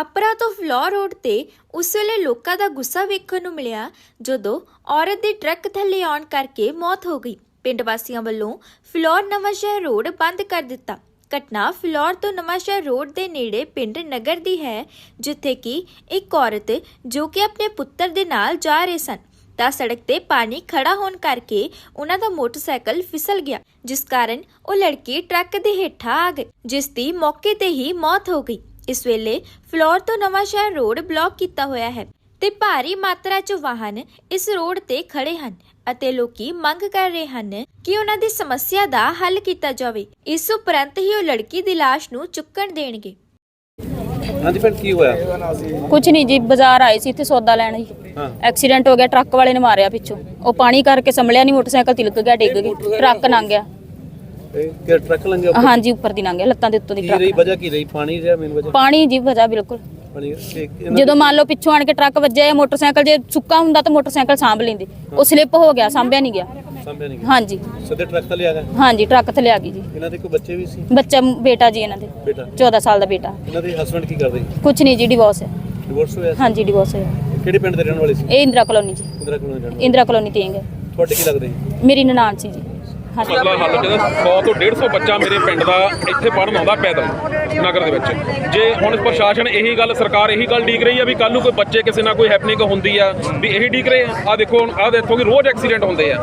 ਅਪਰਾ ਤੋਂ floor road ਤੇ ਉਸ ਵੇਲੇ ਲੋਕਾਂ ਦਾ ਗੁੱਸਾ ਵੇਖਣ ਨੂੰ ਮਿਲਿਆ ਜਦੋਂ ਔਰਤ ਦੀ ਟਰੱਕ ਥੱਲੇ ਆਉਣ ਕਰਕੇ ਮੌਤ ਹੋ ਗਈ। ਪਿੰਡ ਵਾਸੀਆਂ ਵੱਲੋਂ ਫਲੋਰ ਨਵਾਂਸ਼ਹਿਰ ਰੋਡ ਬੰਦ ਕਰ ਦਿੱਤਾ। ਘਟਨਾ ਫਲੋਰ ਤੋਂ ਨਵਾਂਸ਼ਹਿਰ ਰੋਡ ਦੇ ਨੇੜੇ ਪਿੰਡ ਨਗਰ ਦੀ ਹੈ, ਜਿੱਥੇ ਕਿ ਇੱਕ ਔਰਤ ਜੋ ਕਿ ਆਪਣੇ ਪੁੱਤਰ ਦੇ ਨਾਲ ਜਾ ਰਹੇ ਸਨ। ਤਾਂ ਸੜਕ ਤੇ ਪਾਣੀ ਖੜਾ ਹੋਣ ਕਰਕੇ ਉਹਨਾਂ ਦਾ ਮੋਟਰਸਾਈਕਲ ਫਿਸਲ ਗਿਆ, ਜਿਸ ਕਾਰਨ ਉਹ ਲੜਕੀ ਟਰੱਕ ਦੇ ਹੇਠਾਂ ਆ ਗਈ, ਜਿਸ ਦੀ ਮੌਕੇ ਤੇ ਹੀ ਮੌਤ ਹੋ ਗਈ। ਇਸ ਵੇਲੇ ਫਲੋਰ ਤੋਂ ਨਵਾਂਸ਼ਹਿਰ ਰੋਡ ਬਲੌਕ ਕੀਤਾ ਹੋਇਆ ਹੈ ਤੇ ਭਾਰੀ ਮਾਤਰਾ 'ਚ ਵਾਹਨ ਇਸ ਰੋਡ ਤੇ ਖੜੇ ਹਨ ਅਤੇ ਲੋਕੀ ਮੰਗ ਕਰ ਰਹੇ ਹਨ ਕਿ ਉਹਨਾਂ ਦੀ ਸਮੱਸਿਆ ਦਾ ਹੱਲ ਕੀਤਾ ਜਾਵੇ। ਇਸ ਉਪਰੰਤ ਹੀ ਉਹ ਲੜਕੀ ਦੀ ਲਾਸ਼ ਨੂੰ ਚੁੱਕਣ ਦੇਣਗੇ। ਹਾਂਜੀ ਭੈਣ ਕੀ ਹੋਇਆ? ਕੁਝ ਨਹੀਂ ਜੀ ਬਾਜ਼ਾਰ ਆਏ ਸੀ ਇੱਥੇ ਸੌਦਾ ਲੈਣ ਜੀ ਐਕਸੀਡੈਂਟ ਹੋ ਗਿਆ ਟਰੱਕ ਵਾਲੇ ਨੇ ਮਾਰਿਆ ਪਿੱਛੋਂ। ਉਹ ਪਾਣੀ ਕਰਕੇ ਸੰਭਲਿਆ ਨਹੀਂ ਮੋਟਰਸਾਈਕਲ ਤਿਲਕ ਗਿਆ ਡਿੱਗ ਗਈ ਟਰੱਕ ਲੰਘ ਗਿਆ। ਇਹ ਕਿ ਟਰੱਕ ਲੰਘਿਆ ਉੱਪਰ? ਹਾਂਜੀ ਉੱਪਰ ਦੀ ਲੰਘ ਗਿਆ ਲੱਤਾਂ ਦੇ ਉੱਤੋਂ ਦੀ ਕੀ ਰਹੀ ਟਰੱਕ ਵਜ੍ਹਾ ਕੀ ਰਹੀ? ਪਾਣੀ ਰਿਹਾ ਮੇਨ ਵਜ੍ਹਾ? ਪਾਣੀ ਜੀ ਵਜਾ ਬਿਲਕੁਲ। ਪਾਣੀ ਇਹ- ਇਹਨਾਂ ਜਦੋਂ ਮੰਨ ਲਓ ਪਿੱਛੋਂ ਆਣ ਕੇ ਟਰੱਕ ਵੱਜਿਆ ਜਾਂ ਮੋਟਰਸਾਈਕਲ ਜੇ ਸੁੱਕਾ ਹੁੰਦਾ ਤਾਂ ਮੋਟਰਸਾਈਕਲ ਸਾਂਭ ਲੈਂਦੇ। ਉਹ ਸਲਿੱਪ ਹੋ ਗਿਆ ਸਾਂਭਿਆ ਨਹੀਂ ਗਿਆ। ਦੀ ਸਾਹਮਣੇ ਨਹੀਂ ਹਾਂਜੀ। ਸਿੱਧੇ ਟਰੱਕ ਥੱਲੇ ਆ ਗਏ ਹਾਂਜੀ ਟਰੱਕ ਥੱਲੇ ਆ ਗਈ ਜੀ। ਇਹਨਾਂ ਦੇ ਕੋਈ ਬੱਚੇ ਵੀ ਸੀ? ਬੱਚਾ ਬੇਟਾ ਜੀ ਇਹਨਾਂ ਦੇ। ਬੇਟਾ? 14 ਸਾਲ ਦਾ ਬੇਟਾ। ਇਹਨਾਂ ਦੇ ਹਸਬੰਡ ਕੀ ਕਰਦੇ? ਕੁਝ ਨਹੀਂ ਜੀ ਡਿਵੋਰਸ ਹੈ ਡਿਵੋਰਸ ਹੋਇਆ ਸੀ? ਹਾਂਜੀ ਡਿਵੋਰਸ ਹੈ ਕਿਹੜੇ ਪਿੰਡ ਦੇ ਰਹਿਣ ਵਾਲੇ ਸੀ? ਇਹ ਇੰਦਰਾ ਕਲੋਨੀ ਜੀ। ਇੰਦਰਾ ਕੋਲੋਂ ਜਾਣ ਇੰਦਰਾ ਕਲੋਨੀ ਤੇ ਹੈਗੇ। ਤੁਹਾਡੇ ਕੀ ਲੱਗਦੇ ਮੇਰੀ ਨਨਾਣ ਸੀ ਜੀ। ਮਸਲਾ ਹੱਲ ਜਦੋਂ 100 ਤੋਂ 150 ਬੱਚਾ ਮੇਰੇ ਪਿੰਡ ਦਾ ਇੱਥੇ ਪੜਨ ਆਉਂਦਾ ਪੈਦਲ ਨਗਰ ਦੇ ਵਿੱਚ। ਜੇ ਹੁਣ ਪ੍ਰਸ਼ਾਸਨ ਇਹੀ ਗੱਲ ਸਰਕਾਰ ਇਹੀ ਗੱਲ ਡੀਕ ਰਹੀ ਆ ਵੀ ਕੱਲ ਨੂੰ ਕੋਈ ਬੱਚੇ ਕਿਸੇ ਨਾਲ ਕੋਈ ਹੈਪਨਿੰਗ ਹੁੰਦੀ ਆ ਵੀ ਇਹੀ ਡੀਕ ਰਹੇ ਆ। ਆਹ ਦੇਖੋ ਹੁਣ ਆਹ ਦੇਖੋ ਕਿ ਰੋਜ਼ ਐਕਸੀਡੈਂਟ ਹੁੰਦੇ ਆ।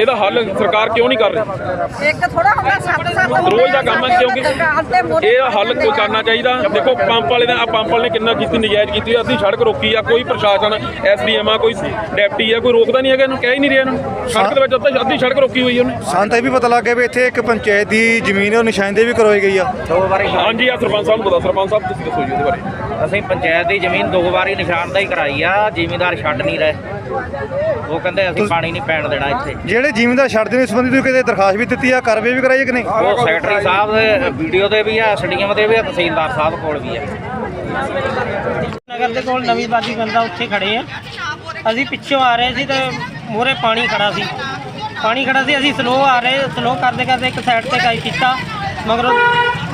ਇਹਦਾ ਹੱਲ ਸਰਕਾਰ ਕਿਉਂ ਨਹੀਂ ਕਰ ਰਹੀ? ਇੱਕ ਥੋੜਾ ਹੁੰਦਾ ਸੱਤ ਸੱਤ ਰੋਜ਼ ਦਾ ਕੰਮ ਹੈ ਕਿਉਂਕਿ ਇਹ ਹੱਲ ਕੋਈ ਕਰਨਾ ਚਾਹੀਦਾ। ਦੇਖੋ ਪੰਪ ਵਾਲੇ ਨੇ ਆ ਪੰਪ ਵਾਲੇ ਨੇ ਕਿੰਨਾ ਕੀਤੀ ਨਜਾਇਜ਼ ਕੀਤੀ ਆ, ਅੱਧੀ ਸੜਕ ਰੋਕੀ ਆ ਕੋਈ ਪ੍ਰਸ਼ਾਸਨ ਐਸਡੀਐਮ ਆ ਕੋਈ ਡੈਪਟੀ ਆ ਕੋਈ ਰੋਕਦਾ ਨਹੀਂ ਹੈਗਾ ਇਹਨੂੰ ਕਹਿ ਹੀ ਨਹੀਂ ਰਿਹਾ ਇਹਨੂੰ। ਸੜਕ ਦੇ ਵਿੱਚ ਅੱਧੀ ਅੱਧੀ ਸੜਕ ਰੋਕੀ ਹੋਈ ਆ ਉਹਨੇ ਇਹ ਵੀ ਪਤਾ ਲੱਗ ਗਿਆ ਵੀ ਇੱਥੇ ਇੱਕ ਪੰਚਾਇਤ ਦੀ ਜ਼ਮੀਨ ਉਹ ਨਿਸ਼ਾਨਦੇਹੀ ਕਰਵਾਈ ਗਈ ਆ। ਦੋ ਵਾਰੀ ਹਾਂਜੀ ਆ ਸਰਪੰਚ ਸਾਹਿਬ ਨੂੰ ਪਤਾ ਸਰਪੰਚ ਸਾਹਿਬ ਤੁਸੀਂ ਦੱਸੋ ਜੀ ਉਹਦੇ ਬਾਰੇ। ਅਸੀਂ ਪੰਚਾਇਤ ਦੀ ਜ਼ਮੀਨ ਦੋ ਵਾਰੀ ਨਿਸ਼ਾਨਦਾਈ ਕਰਾਈ ਆ ਜ਼ਿਮੀਂਦਾਰ ਛੱਡ ਨਹੀਂ ਰਹੇ। ਉਹ ਕਹਿੰਦੇ ਅਸੀਂ ਪਾਣੀ ਨਹੀਂ ਪੈਣ ਦੇਣਾ ਇੱਥੇ। ਜਿਹੜੇ ਜ਼ਮੀਨਦਾਰ ਛੱਡਦੇ ਨੇ ਇਸ ਸੰਬੰਧੀ ਤੁਸੀਂ ਕਿਤੇ ਦਰਖਾਸਤ ਵੀ ਦਿੱਤੀ ਆ ਕਾਰਵਾਈ ਵੀ ਕਰਾਈ ਹੈ ਕਿ ਨਹੀਂ? ਉਹ ਸੈਕਟਰੀ ਸਾਹਿਬ ਦੇ ਵੀਡੀਓ ਤੇ ਵੀ ਆ ਐਸਡੀਐਮ ਦੇ ਵੀ ਆ ਤਹਿਸੀਲਦਾਰ ਸਾਹਿਬ ਕੋਲ ਵੀ ਆ। ਨਗਰ ਦੇ ਕੋਲ ਨਵੀਂ ਬਾਦੀ ਬੰਦਾ ਉੱਥੇ ਖੜੇ ਆ। ਅਸੀਂ ਪਿੱਛੋਂ ਆ ਰਹੇ ਸੀ ਤੇ ਮੋਰੇ ਪਾਣੀ ਖੜਾ ਸੀ। ਪਾਣੀ ਖੜਾ ਸੀ ਅਸੀਂ ਸਲੋ ਆ ਰਹੇ ਸਲੋ ਕਰਦੇ ਕਰਦੇ ਇੱਕ ਸਾਈਡ ਤੇ ਕਾਈ ਕੀਤਾ ਮਗਰੋਂ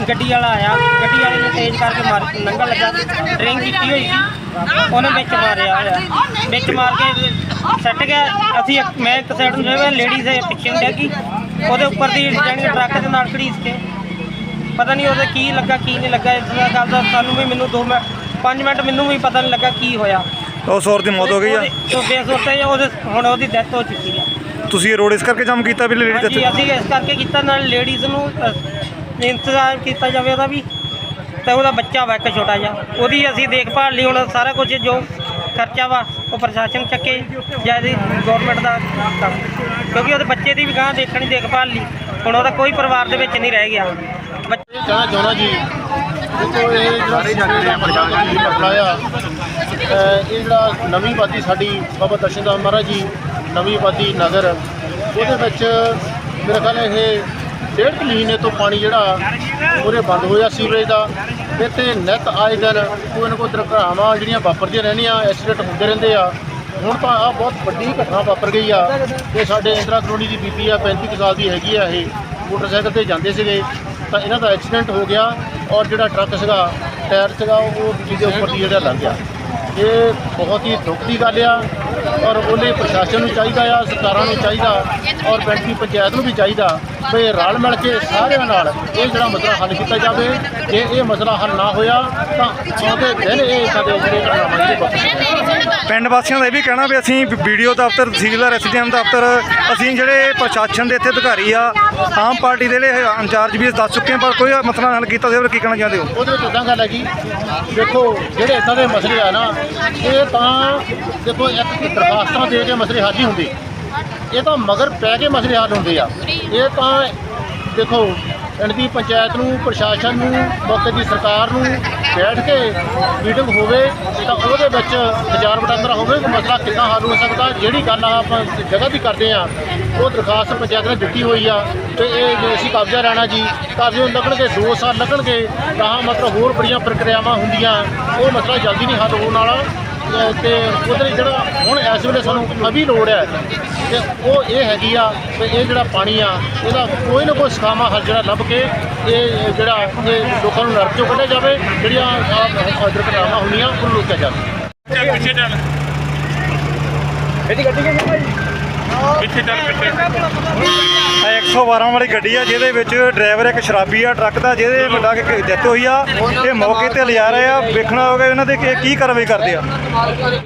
ਗੱਡੀ ਵਾਲਾ ਆਇਆ ਗੱਡੀ ਵਾਲੇ ਨੇ ਤੇਜ਼ ਕਰਕੇ ਮਾਰ ਲੰਘਣ ਲੱਗਾ ਡਰਿੰਕ ਕੀਤੀ ਹੋਈ ਸੀ ਉਹਨੇ ਵਿੱਚ ਮਾਰਿਆ ਹੋਇਆ ਵਿੱਚ ਮਾਰ ਕੇ ਸੱਟ ਗਿਆ ਅਸੀਂ ਇੱਕ- ਮੈਂ ਇੱਕ ਸਾਈਡ ਨੂੰ ਜਿਹੜਾ ਲੇਡੀ ਸੇ ਪਿੱਛੇ ਨੂੰ ਡਿੱਗੀ ਉਹਦੇ ਉੱਪਰ ਦੀ ਜਾਣੀ ਟਰੱਕ ਦੇ ਨਾਲ ਘੜੀਸ ਕੇ ਪਤਾ ਨਹੀਂ ਉਹਦੇ ਕੀ ਲੱਗਾ ਕੀ ਨਹੀਂ ਲੱਗਾ ਇਸ ਦਾ ਗੱਲ ਦਾ ਸਾਨੂੰ ਵੀ ਮੈਨੂੰ 2 ਮਿੰਟ 5 ਮਿੰਟ ਮੈਨੂੰ ਵੀ ਪਤਾ ਨਹੀਂ ਲੱਗਾ ਕੀ ਹੋਇਆ। ਉਸ ਔਰਤ ਦੀ ਮੌਤ ਹੋ ਗਈ ਆ? ਉਹ ਬੇਸੁਰਤ ਹੈ ਉਹਦੇ ਹੁਣ ਉਹਦੀ ਡੈਥ ਹੋ ਚੁੱਕੀ ਹੈ। ਤੁਸੀਂ ਇਹ ਰੋਡ ਇਸ ਕਰਕੇ ਜਾਮ ਕੀਤਾ ਵੀ ਲੇਡੀ ਹਾਂਜੀ ਅਸੀਂ ਇਸ ਕਰਕੇ ਕੀਤਾ ਨਾਲ ਲੇਡੀਜ਼ ਨੂੰ ਅ, ਇੰਤਜ਼ਾਮ ਕੀਤਾ ਜਾਵੇ ਉਹਦਾ ਵੀ ਤੇ ਉਹਦਾ ਬੱਚਾ ਵਾ ਇੱਕ ਛੋਟਾ ਜਿਹਾ। ਉਹਦੀ ਅਸੀਂ ਦੇਖਭਾਲ ਲਈ ਹੁਣ ਸਾਰਾ ਕੁਝ ਜੋ ਖਰਚਾ ਵਾ ਉਹ ਪ੍ਰਸ਼ਾਸਨ ਚੱਕੇ ਜਾਂ ਇਹਦੀ ਗਵਰਨਮੈਂਟ ਦਾ ਕੰਮ ਕਿਉਂਕਿ ਉਹਦੇ ਬੱਚੇ ਦੀ ਵੀ ਗਾਂ ਦੇਖਣੀ ਦੇਖਭਾਲ ਲਈ। ਹੁਣ ਉਹਦਾ ਕੋਈ ਪਰਿਵਾਰ ਦੇ ਵਿੱਚ ਨਹੀਂ ਰਹਿ ਗਿਆ। ਬੱਚੇ ਕਹਿਣਾ ਚਾਹੁੰਦਾ ਜੀ। ਦੇਖੋ ਇਹ ਜਿਹੜਾ ਜਾਣੇ ਦਾ ਪ੍ਰਸ਼ਾਸਨ ਦੀ ਮਸਲਾ ਆ ਅਹ ਇਹ ਜਿਹੜਾ ਨਵੀਂ ਬਾਦੀ ਸਾਡੀ ਬਾਬਾ ਦਰਸ਼ਨ ਦਾਸ ਮਹਾਰਾਜ ਜੀ ਨਵੀਂ ਬਾਦੀ ਨਗਰ। ਉਹਦੇ ਵਿੱਚ ਮੇਰੇ ਖਿਆਲ ਇਹ ਡੇਢ ਮਹੀਨੇ ਤੋਂ ਪਾਣੀ ਜਿਹੜਾ ਉਹਦੇ ਬੰਦ ਹੋਇਆ ਸੀਵਰੇਜ ਦਾ। ਇੱਥੇ ਨਿਤ ਆਏ ਦਿਨ ਕੋਈ ਨਾ ਕੋਈ ਦੁਰਘਟਨਾਵਾਂ ਜਿਹੜੀਆਂ ਵਾਪਰਦੀਆਂ ਰਹਿੰਦੀਆਂ, ਐਕਸੀਡੈਂਟ ਹੁੰਦੇ ਰਹਿੰਦੇ ਆ। ਹੁਣ ਤਾਂ ਆ ਬਹੁਤ ਵੱਡੀ ਘਟਨਾ ਵਾਪਰ ਗਈ ਆ। ਇਹ ਸਾਡੇ ਇੰਦਰਾ ਕਲੋਨੀ ਦੀ ਬੀਬੀ ਆ 35 ਕੁ ਸਾਲ ਦੀ ਹੈਗੀ ਆ ਇਹ। ਮੋਟਰਸਾਈਕਲ ਤੇ ਜਾਂਦੇ ਸੀਗੇ, ਤਾਂ ਇਹਨਾਂ ਦਾ ਐਕਸੀਡੈਂਟ ਹੋ ਗਿਆ ਔਰ ਜਿਹੜਾ ਟਰੱਕ ਸੀਗਾ, ਟਾਇਰ ਸੀਗਾ, ਉਹ ਬਿਜਲੀ ਦੇ ਉੱਪਰ ਦੀ ਜਿਹੜਾ ਲੰਘ ਗਿਆ। ਇਹ ਬਹੁਤ ਹੀ ਦੁੱਖ ਦੀ ਗੱਲ ਆ। ਔਰ ਉਹਨੇ ਪ੍ਰਸ਼ਾਸਨ ਨੂੰ ਚਾਹੀਦਾ ਆ ਸਰਕਾਰਾਂ ਨੂੰ ਚਾਹੀਦਾ ਔਰ ਪਿੰਡ ਦੀ ਪੰਚਾਇਤ ਨੂੰ ਵੀ ਚਾਹੀਦਾ ਵੀ ਰਲ ਮਿਲ ਕੇ ਸਾਰਿਆਂ ਨਾਲ ਇਹ ਜਿਹੜਾ ਮਸਲਾ ਹੱਲ ਕੀਤਾ ਜਾਵੇ। ਜੇ ਇਹ ਮਸਲਾ ਹੱਲ ਨਾ ਹੋਇਆ ਤਾਂ ਆਉਂਦੇ ਦਿਨ ਇਹ ਸਾਡੇ ਜਿਹੜੇ ਘਟਨਾਵਾਂ ਜਿਹੜੇ ਵਾਪਰ ਪਿੰਡ ਵਾਸੀਆਂ ਦਾ ਇਹ ਵੀ ਕਹਿਣਾ ਵੀ ਅਸੀਂ ਵੀਡੀਓ ਦਫ਼ਤਰ ਤਹਿਸੀਲਦਾਰ ਐਸਡੀਐਮ ਦਫ਼ਤਰ ਅਸੀਂ ਜਿਹੜੇ ਪ੍ਰਸ਼ਾਸਨ ਦੇ ਇੱਥੇ ਅਧਿਕਾਰੀ ਆ ਆਮ ਪਾਰਟੀ ਦੇ ਜਿਹੜੇ ਇੰਚਾਰਜ ਵੀ ਦੱਸ ਚੁੱਕੇ ਹਾਂ ਪਰ ਕੋਈ ਮਸਲਾ ਹੱਲ ਕੀਤਾ ਜਾਵੇ ਕੀ ਕਹਿਣਾ ਚਾਹੁੰਦੇ ਹੋ? ਉਹਦੇ ਵਿੱਚ ਉਦਾਂ ਗੱਲ ਹੈਗੀ ਦੇਖੋ ਜਿਹੜੇ ਇਦਾਂ ਦੇ ਮਸਲੇ ਆ ਨਾ ਇਹ ਤਾਂ ਦੇਖੋ ਇੱਕ ਦਰਖਾਸਤਾਂ ਦੇ ਕੇ ਮਸਲੇ ਹੱਲ ਨਹੀਂ ਹੁੰਦੇ। ਇਹ ਤਾਂ ਮਗਰ ਪੈ ਕੇ ਮਸਲੇ ਹੱਲ ਹੁੰਦੇ ਆ। ਇਹ ਤਾਂ ਦੇਖੋ ਪਿੰਡ ਦੀ ਪੰਚਾਇਤ ਨੂੰ, ਪ੍ਰਸ਼ਾਸਨ ਨੂੰ, ਮੌਕੇ ਦੀ ਸਰਕਾਰ ਨੂੰ ਬੈਠ ਕੇ ਮੀਟਿੰਗ ਹੋਵੇ ਤਾਂ ਉਹਦੇ ਵਿੱਚ ਹਜ਼ਾਰ ਵਟਾਂਦਰਾ ਹੋਵੇ ਕਿ ਮਸਲਾ ਕਿੱਦਾਂ ਹੱਲ ਹੋ ਸਕਦਾ, ਜਿਹੜੀ ਗੱਲ ਆ ਆਪਾਂ ਜਗ੍ਹਾ ਦੀ ਕਰਦੇ ਆ, ਉਹ ਦਰਖਾਸਤ ਪੰਚਾਇਤ ਨੇ ਦਿੱਤੀ ਹੋਈ ਆ ਤੇ ਇਹ ਅਸੀਂ ਕਬਜ਼ਾ ਰਹਿਣਾ ਜੀ, ਕਬਜ਼ੇ ਨੂੰ ਲੱਗਣਗੇ 2 ਸਾਲ ਲੱਗਣਗੇ, ਤਾਂ ਮਤਲਬ ਹੋਰ ਬੜੀਆਂ ਪ੍ਰਕਿਰਿਆਵਾਂ ਹੁੰਦੀਆਂ, ਉਹ ਮਸਲਾ ਜਲਦੀ ਨਹੀਂ ਹੱਲ ਹੋਣ ਵਾਲਾ। ਤੇ ਉਧਰ ਜਿਹੜਾ ਹੁਣ ਇਸ ਵੇਲੇ ਸਾਨੂੰ ਨਵੀਂ ਲੋੜ ਹੈ ਤੇ ਉਹ ਇਹ ਹੈਗੀ ਆ ਕਿ ਇਹ ਜਿਹੜਾ ਪਾਣੀ ਆ ਇਹਦਾ ਕੋਈ ਨਾ ਕੋਈ ਸਖਾਮਾ ਹੱਲ ਜਿਹੜਾ ਲੱਭ ਕੇ ਇਹ ਜਿਹੜਾ ਇਹ ਲੋਕਾਂ ਨੂੰ ਨਰਕ ਚੋਂ ਕੱਢਿਆ ਜਾਵੇ ਜਿਹੜੀਆਂ ਆਹ ਦੁਰਘਟਨਾਵਾਂ ਹੁੰਦੀਆਂ ਉਹਨੂੰ ਰੋਕਿਆ ਜਾਵੇ। ਇਹ 112 ਵਾਲੀ ਗੱਡੀ ਆ, ਜਿਹਦੇ ਵਿੱਚ ਡਰਾਈਵਰ ਇੱਕ ਸ਼ਰਾਬੀ ਆ, ਟਰੱਕ ਦਾ, ਜਿਹਦੇ ਵੱਡਾ ਕੇ ਡੈਥ ਹੋਈ ਆ, ਇਹ ਮੌਕੇ ਤੇ ਲਿਜਾ ਰਹੇ ਆ। ਵੇਖਣਾ ਹੋਗਾ ਇਹਨਾਂ ਦੇ ਕੀ ਕਾਰਵਾਈ ਕਰਦੇ ਆ।